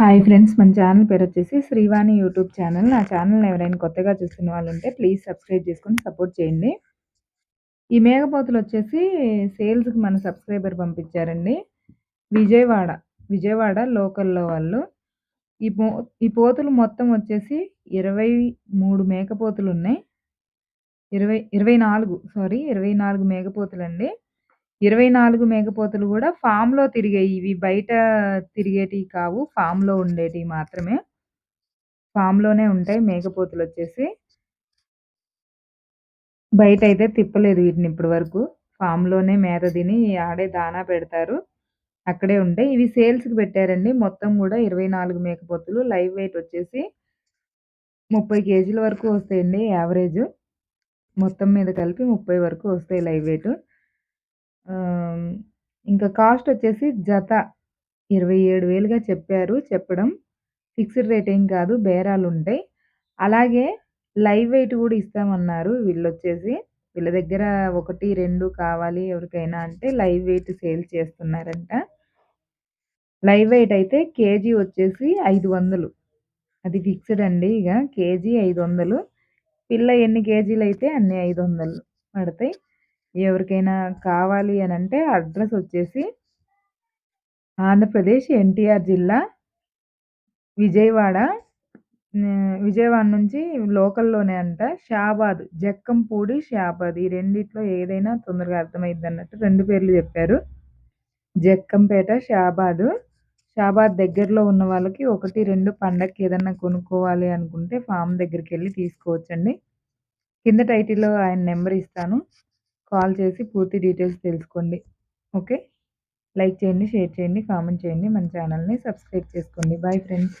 Hi friends మన channel పేరు వచ్చేసి శ్రీవాణి యూట్యూబ్ ఛానల్. నా ఛానల్ ఎవరైనా కొత్తగా చూస్తున్న వాళ్ళు ఉంటే ప్లీజ్ సబ్స్క్రైబ్ చేసుకొని సపోర్ట్ చేయండి. ఈ మేఘపోతులు వచ్చేసి సేల్స్కి మన సబ్స్క్రైబర్ పంపించారండి. విజయవాడ విజయవాడ లోకల్లో వాళ్ళు. ఈ పో ఈ పోతులు మొత్తం వచ్చేసి ఇరవై మూడు మేకపోతులు ఉన్నాయి. ఇరవై ఇరవై నాలుగు సారీ ఇరవై నాలుగు మేకపోతులు అండి ఇరవై నాలుగు మేకపోతులు కూడా ఫామ్‌లో తిరిగాయి. ఇవి బయట తిరిగేటివి కావు. ఫామ్‌లో ఉండేటివి మాత్రమే. ఫామ్‌లోనే ఉంటాయి మేకపోతులు వచ్చేసి బయట అయితే తిప్పలేదు వీటిని ఇప్పటి వరకు. ఫామ్‌లోనే మేత తిని ఆడే దానా పెడతారు. అక్కడే ఉంటాయి. ఇవి సేల్స్‌కి పెట్టారండి. మొత్తం కూడా 24 మేకపోతులు. లైవ్ వెయిట్ వచ్చేసి 30 కేజీల వరకు వస్తాయండి యావరేజ్. మొత్తం మీద కలిపి 30 వరకు వస్తాయి లైవ్ వెయిట్. ఇంకా కాస్ట్ వచ్చేసి జత 27,000గా చెప్పారు చెప్పడం. ఫిక్స్డ్ రేట్ ఏం కాదు బేరాలు ఉంటాయి అలాగే లైవ్ వెయిట్ కూడా ఇస్తామన్నారు వీళ్ళొచ్చేసి. వీళ్ళ దగ్గర 1, 2 కావాలి ఎవరికైనా అంటే లైవ్ వెయిట్ సేల్ చేస్తున్నారంట. లైవ్ వెయిట్ అయితే కేజీ వచ్చేసి 500 అది ఫిక్స్డ్ అండి ఇక కేజీ 500 పిల్ల ఎన్ని కేజీలు అయితే అన్ని 500 పడతాయి. ఎవరికైనా కావాలి అని అంటే అడ్రస్ వచ్చేసి ఆంధ్రప్రదేశ్ ఎన్టీఆర్ జిల్లా విజయవాడ. విజయవాడ నుంచి లోకల్‌లోనే అంట. షాబాద్ జక్కంపూడి, షాబాద్ ఈ రెండిట్లో ఏదైనా తొందరగా అర్థమైద్దన్నట్టు 2 పేర్లు చెప్పారు. జక్కంపేట, షాబాదు. షాబాద్ దగ్గరలో ఉన్న వాళ్ళకి 1, 2 పండక్కి ఏదన్నా కొనుక్కోవాలి అనుకుంటే ఫామ్ దగ్గరికి వెళ్ళి తీసుకోవచ్చండి. కింద టైటిల్‌లో ఆయన నెంబర్ ఇస్తాను. కాల్ చేసి పూర్తి డీటెయిల్స్ తెలుసుకోండి. ఓకే. లైక్ చేయండి, షేర్ చేయండి, కామెంట్ చేయండి. మన ఛానల్‌ని సబ్స్క్రైబ్ చేసుకోండి. Bye friends.